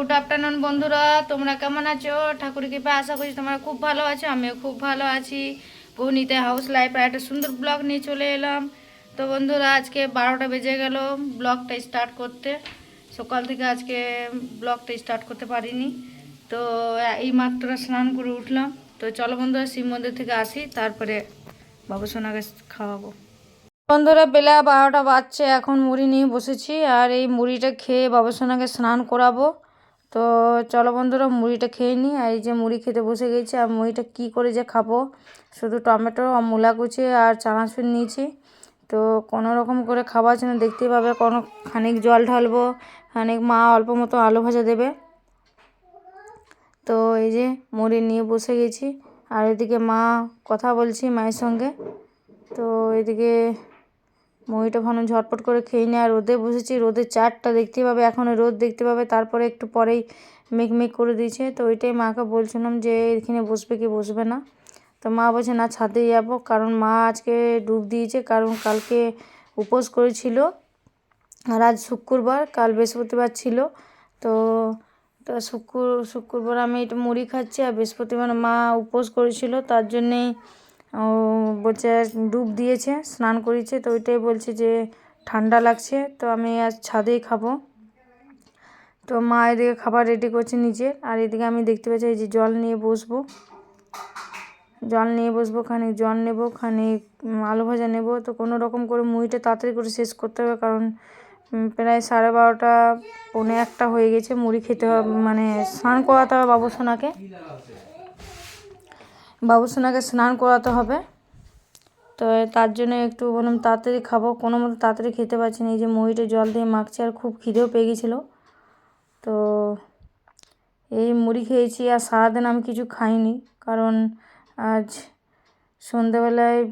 Good afternoon বন্ধুরা। তোমরা কেমন আছো? ঠাকুর কৃপা আশা করছি তোমরা খুব ভালো আছো, আমিও খুব ভালো আছি। গৌনিতে হাউস লাইফ আর একটা সুন্দর ব্লগ নিয়ে চলে এলাম। তো বন্ধুরা, আজকে বারোটা বেজে গেল ব্লগটা স্টার্ট করতে। সকাল থেকে আজকে ব্লগটা স্টার্ট করতে পারিনি। তো এই মাত্র স্নান করে উঠলাম। তো চলো বন্ধুরা, শিব মন্দির থেকে আসি, তারপরে বাবু সোনাকে খাওয়াবো। বন্ধুরা, বেলা বারোটা বাজছে, এখন মুড়ি নিয়ে বসেছি। আর এই মুড়িটা খেয়ে বাবুসোনাকে স্নান করাবো। তো চলো বন্ধুরা মুড়িটা খেয়ে নিই। আর এই যে মুড়ি খেতে বসে গেছি, আর মুড়িটা কি করে যে খাব? শুধু টমেটো আর মূলা কুচি আর চানাচুর নিয়েছি। তো কোনো রকম করে খাবার জন্য দেখতেই পাবে। কোনো খানিক জল ঢালবো, খানিক মা অল্প মতো আলু ভাজা দেবে। তো এই যে মুড়ি নিয়ে বসে গেছি। আর এদিকে মা কথা বলছি মায়ের সঙ্গে। তো এদিকে মুড়িটা ভালো ঝটপট করে খেয়ে নিয়ে, আর রোদে বসেছি রোদের চারটা দেখতে পাবে এখনও রোদ দেখতে পাবে, তারপরে একটু পরেই মেঘ মেঘ করে দিয়েছে, তো ওইটাই মাকে বলছিলাম যে এখানে বসবে কি বসবে না। তো মা বলছে, না, ছাদে যাব, কারণ মা আজকে ডুব দিয়েছে, কারণ কালকে উপোস করেছিল, আর আজ শুক্রবার, কাল বৃহস্পতিবার ছিল, তো তো শুক্র, শুক্রবার আমি একটু মুড়ি খাচ্ছি, আর বৃহস্পতিবার মা উপোস করেছিল, তার জন্যেই ও বলছে, ডুব দিয়েছে, স্নান করেছে তো ওইটাই বলছে যে ঠান্ডা লাগছে, তো আমি আজ ছাদেই খাব। তো মা এদিকে খাবার রেডি করছে নিজের আর এদিকে আমি দেখতে পাচ্ছি যে জল নিয়ে বসবো। জল নিয়ে বসবো, খানিক জল নেব, খানিক আলু ভাজা নেব, তো কোনো রকম করে মুড়িটা তাড়াতাড়ি করে শেষ করতে হবে, কারণ প্রায় সাড়ে বারোটা, পৌনে একটা হয়ে গেছে, মুড়ি খেতে হবে মানে স্নান করাতে হবে বাবু সোনাকে বাবু সোনাকে স্নান করাতে হবে। তো তার জন্য একটু বললাম, তাড়াতাড়ি খাব। কোনো মতো তাড়াতাড়ি খেতে পারছি না। এই যে মুড়িটা জল দিয়ে মাখছি আর খুব খিদেও পেয়ে গেছিল। তো এই মুড়ি খেয়েছি আর সারাদিন আমি কিছু খাইনি। কারণ আজ সন্ধেবেলায়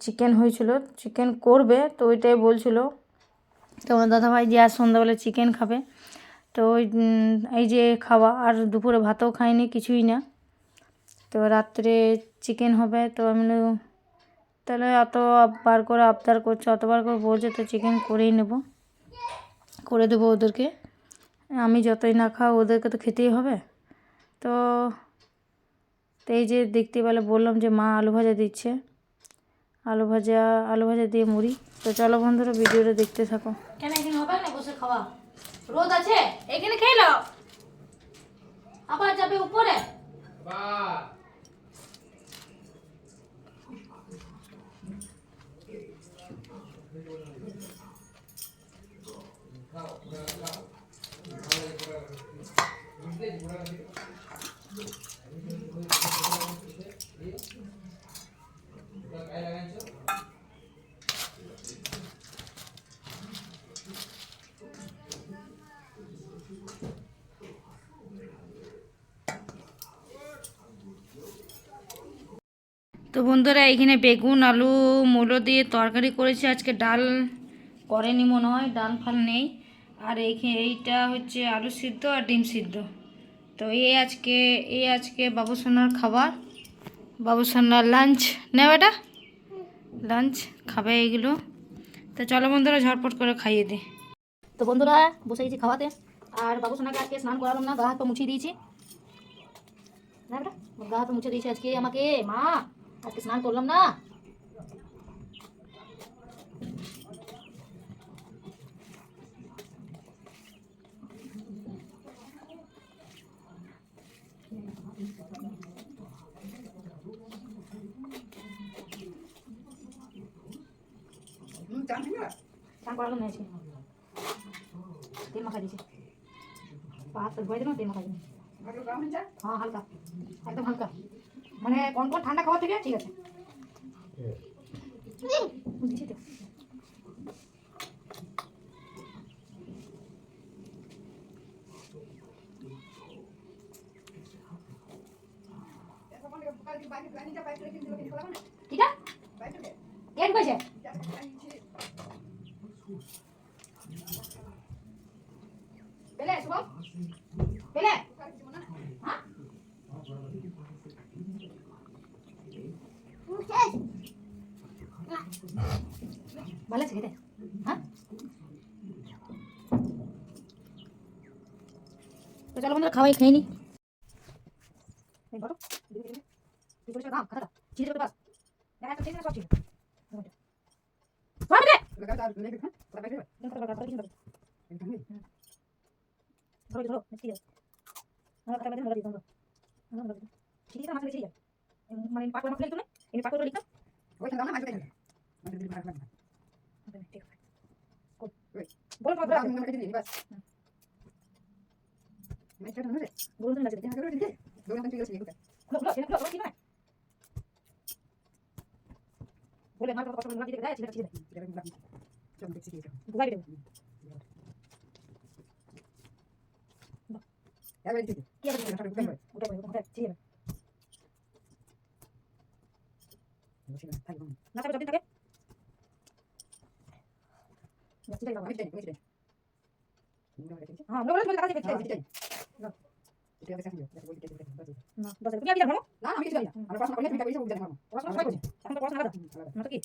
চিকেন হয়েছিল। চিকেন করবে তো ওইটাই বলছিল। তো আমার দাদাভাই যে আজ সন্ধ্যাবেলায় চিকেন খাবে। তো ওই এই যে খাওয়া। আর দুপুরে ভাতও খাইনি, কিছুই না। তো রাত্রে চিকেন হবে তো আমি তাহলে অত বার করে আবদার করছে অতবার করে বলছে তো চিকেন করেই নেব করে দেবো ওদেরকে। আমি যতই না খাও ওদেরকে তো খেতেই হবে। তো তো এই যে দেখতে পেলে বললাম যে মা আলু ভাজা দিচ্ছে আলু ভাজা আলু ভাজা দিয়ে মুড়ি। তো চলো বন্ধুরা ভিডিওটা দেখতে থাকো। কেন এখানে হবে না বসে খাওয়া? রোদ আছে এখানে খেয়ে নাও। আবার যাবে উপরে। তো বন্ধুরা, এখানে বেগুন, আলু, মূলো দিয়ে তরকারি করেছি। আজকে ডাল করেনি মনে হয়, ডাল ফাল নেই। আর এইখানে এইটা হচ্ছে আলু সিদ্ধ আর ডিম সিদ্ধ। তো এই আজকে এই আজকে বাবুসোনার খাবার। বাবুসোনার লাঞ্চ নেও এটা লাঞ্চ খাবে এইগুলো তো চলো বন্ধুরা, ঝটপট করে খাইয়ে দিই তো বন্ধুরা, বসে গেছি খাওয়াতে। আর বাবুসোনাকে আজকে স্নান করালাম না, গা হাত মুছিয়ে দিয়েছি। না গা হাত মুছে দিয়েছি আজকে আমাকে। মা আজকে স্নান করলাম না স্নান করালাম না আজকে তেল মাখা দিয়েছি পা হাত ধুয়ে দিলাম তেল মাখা দিলাম হ্যাঁ হালকা একদম হালকা মানে কোন কোন ঠান্ডা খাওয়া থেকে ঠিক আছে। কিটা কে পেলে হ্যাঁ ভালো আছে খেতে হ্যাঁ তো চলো বন্ধুরা খাওয়াই খেয়ে নি এই বলো তুই বলেছিস দাম খাতা চিনি করতে পাস দেখা একটা চিনি সব ছিল বাবা রে ধরো ধরো মিষ্টি যায় আমার কথা বলতে ধরো ধরো ধরো চিনি তো মাথায় ছিল মানে পাক করে লিখতো না এই পাক করে লিখতাম ঠিক আছে বলো কথা বলো তুমি লাগছে বলো বলো এটা বলো কি না বলে মাথা কথা বলে দিতে গায় না হ্যাঁ বলো বলো কাছে দেখতে না। দশ তুমি কি জানো। পড়াশোনা সবাই এখন তো পড়াশোনা আলাদা না তো কি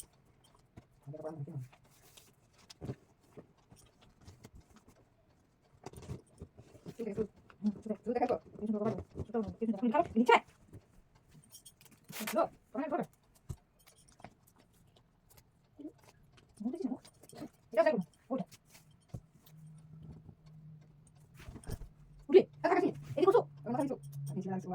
নিচে এটা দেখো ওটা উঠে এদিকে বসো এদিকে বসো যেন পিঠটা সেরে করা আছে মারি সাবা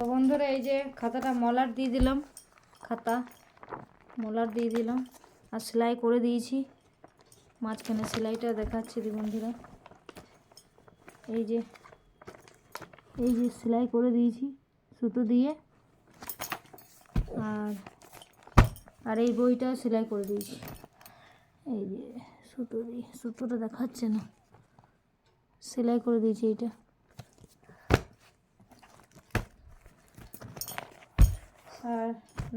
বন্ধুরা, এই যে খাতাটা মলার দিয়ে দিলাম। খাতা মলার দিয়ে দিলাম। আর সেলাই করে দিয়েছি। মাঝখানে সেলাইটা দেখাচ্ছি দি বন্ধুরা। এই যে এই যে সেলাই করে দিয়েছি সুতো দিয়ে। আর আর এই বইটাও সেলাই করে দিয়েছি। এই যে সুতো দিয়ে, সুতোটা দেখাচ্ছে না। সেলাই করে দিয়েছি এইটা। আর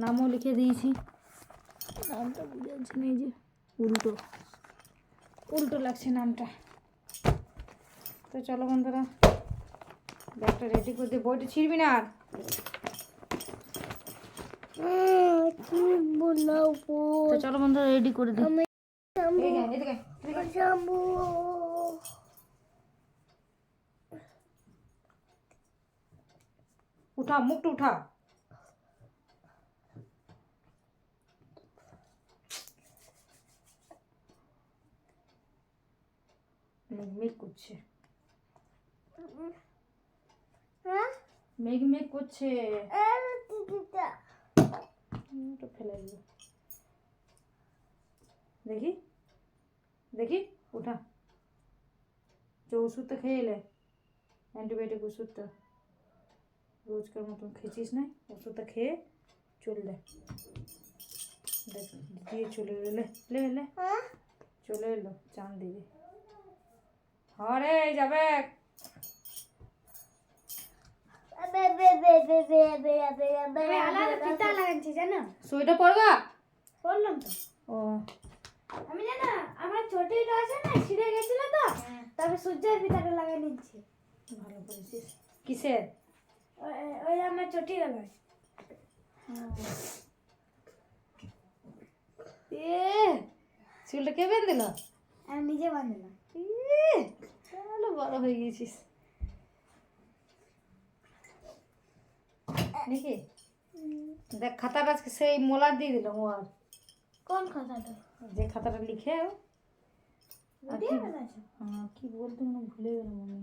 নামও লিখে দিয়েছি। নামটা বুঝে যাচ্ছে না এই যে উল্টো। উল্টো লাগছে নামটা। তো চলো বন্ধুরা ব্যাগটা রেডি করে দিয়ে বইটা ছিড়বি না আর? তো চলো বন্ধুরা রেডি করে দিই। এদিকে, এদিকে, এদিকে। উঠা, মুখটা উঠা। মেঘ মেঘ করছে। মেঘ মেঘ করছে ফেলে দিল দেখি দেখি, উঠা। যে ওষুধটা খেয়ে এলে, অ্যান্টিবায়োটিক ওষুধটা। রোজকার মতন খেয়েছিস না? ওষুধটা খেয়ে চলে দেখ দেখ দিয়ে চলে এলো লে লে চলে এলো চান দিদি হরে যাবে। সোয়েটার পরবা? তো। ও। আমি জানো আমার আছে না ছিঁড়ে গেছিল তো তারপরে সূর্যের লাগিয়ে নিচ্ছি। ভালো করেছিস। কিসের? ওই- আমার চটি গেল। এ চুলটা কে বেঁধে দিল? আমি নিজে বাঁধলাম তাহলে বড় হয়ে গেছিস। নাকি দেখ খাতাটা আজকে সেই মোলার দিয়ে দিলাম ও আর কোন কথাটা যে খাতাটা লিখে হ্যাঁ কি বলতে গেলাম ভুলে গেলাম আমি।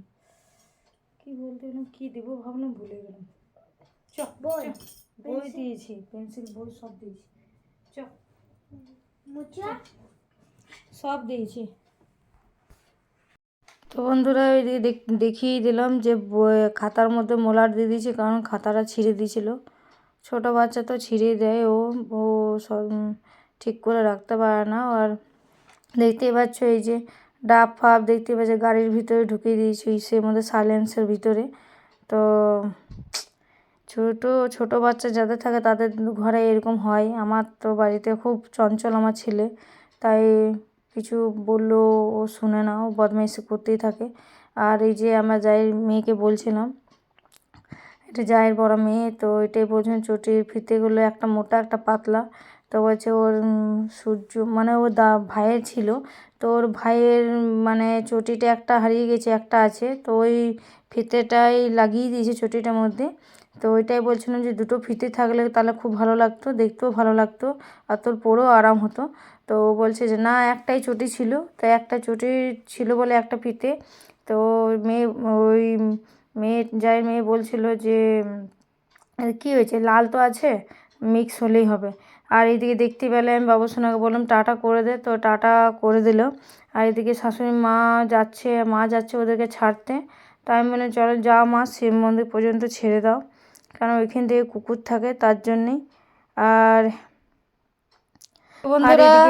কি বলতে গেলাম কি দেবো ভাবলাম ভুলে গেলাম। চ বই, বই দিয়েছি পেন্সিল বই সব দিয়েছি। চ মুচা। সব দিয়েছি। তো বন্ধুরা ওই দেখ- দেখিয়ে দিলাম যে খাতার মধ্যে মোলার দিয়ে দিয়েছি কারণ খাতাটা ছিঁড়ে দিয়েছিল। ছোটো বাচ্চা তো ছিঁড়ে দেয় ও ও সব ঠিক করে রাখতে পারে না। আর দেখতেই পাচ্ছ এই যে ডাব ফাব দেখতে পাচ্ছ গাড়ির ভিতরে ঢুকিয়ে দিয়েছি সে মধ্যে সাইলেন্সের ভিতরে। তো ছোট ছোট বাচ্চা যাদের থাকে তাদের ঘরে এরকম হয়। আমার তো বাড়িতে খুব চঞ্চল আমার ছেলে, তাই কিছু বলল ও শুনে না, ও বদমাইশি করতেই থাকে। আর এই যে আমরা যাই মেয়েকে বলছিলাম, এটা জায়ের বড় মেয়ে, তো এটাই বলছেন চটির ফিতেগুলো একটা মোটা, একটা পাতলা। তো বলছে ওর সূর্য মানে ওর দা, ভাইয়ের ছিল তো ওর ভাইয়ের মানে চটিটা একটা হারিয়ে গেছে, একটা আছে, তো ওই ফিতেটাই লাগিয়ে দিয়েছে চটিটার মধ্যে। তো ওইটাই বলছিলাম যে দুটো ফিতে থাকলে তাহলে খুব ভালো লাগতো, দেখতেও ভালো লাগতো আর তোর পরেও আরাম হতো। তো বলছে যে না, একটাই চটি ছিল তাই একটা চটি ছিল বলে একটা ফিতে। তো মেয়ে, ওই মেয়ে, যাই মেয়ে বলছিল যে, কী হয়েছে, লাল তো আছে, মিক্স হলেই হবে। আর এইদিকে দেখতে পেলে আমি বাবুর বাবুসোনাকে বললাম টাটা করে দে। তো টাটা করে দিল। আর এদিকে শাশুড়ি মা যাচ্ছে মা যাচ্ছে ওদেরকে ছাড়তে। তাই আমি বললাম চলো যাও মা শিব মন্দির পর্যন্ত ছেড়ে দাও। কারণ ওইখান থেকে কুকুর থাকে তার জন্যেই। আর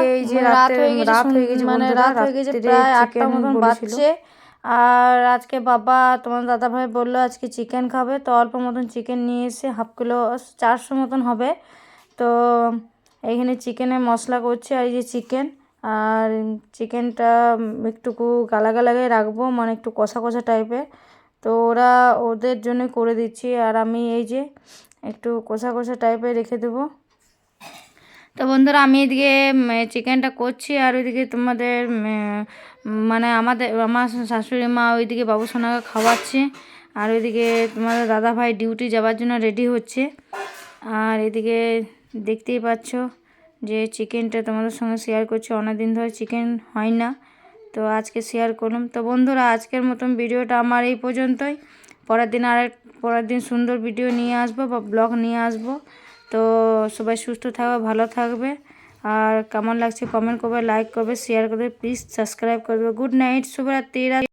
এই যে রাত হয়ে গেছে রাত হয়ে গেছে মানে রাত হয়ে গেছে প্রায় আটটা মতন। বাজছে। আর আজকে বাবা তোমার দাদা ভাই বলল আজকে চিকেন খাবে। তো অল্প মতন চিকেন নিয়ে এসে হাফ কিলো চারশো মতন হবে। তো এইখানে চিকেনের মশলা করছে, আর এই যে চিকেন আর চিকেনটা একটুকু গালা গালাগে রাখব মানে একটু কষা কষা টাইপের তো ওরা ওদের জন্য করে দিচ্ছি, আর আমি এই যে একটু কষা কষা টাইপের রেখে দেবো। তো বন্ধুরা, আমি এদিকে চিকেনটা করছি, আর ওইদিকে তোমাদের মানে আমাদের, আমার শাশুড়ি মা ওইদিকে বাবুসোনাকে খাওয়াচ্ছে, আর ওইদিকে তোমাদের দাদা ভাই ডিউটি যাওয়ার জন্য রেডি হচ্ছে। আর এদিকে দেখতেই পাচ্ছ যে চিকেনটা তোমাদের সঙ্গে শেয়ার করছি। অনেকদিন ধরে চিকেন হয় না, তো আজকে শেয়ার করলাম। তো বন্ধুরা, আজকের মতন ভিডিওটা আমার এই পর্যন্তই। পরের দিন আরেক, পরের দিন সুন্দর ভিডিও নিয়ে আসব বা ব্লগ নিয়ে আসব। তো সবাই সুস্থ থাকবে ভালো থাকবে। আর কেমন লাগছে কমেন্ট করবে লাইক করবে শেয়ার করবে প্লিজ সাবস্ক্রাইব করবে। গুড নাইট শুভরাত্রি।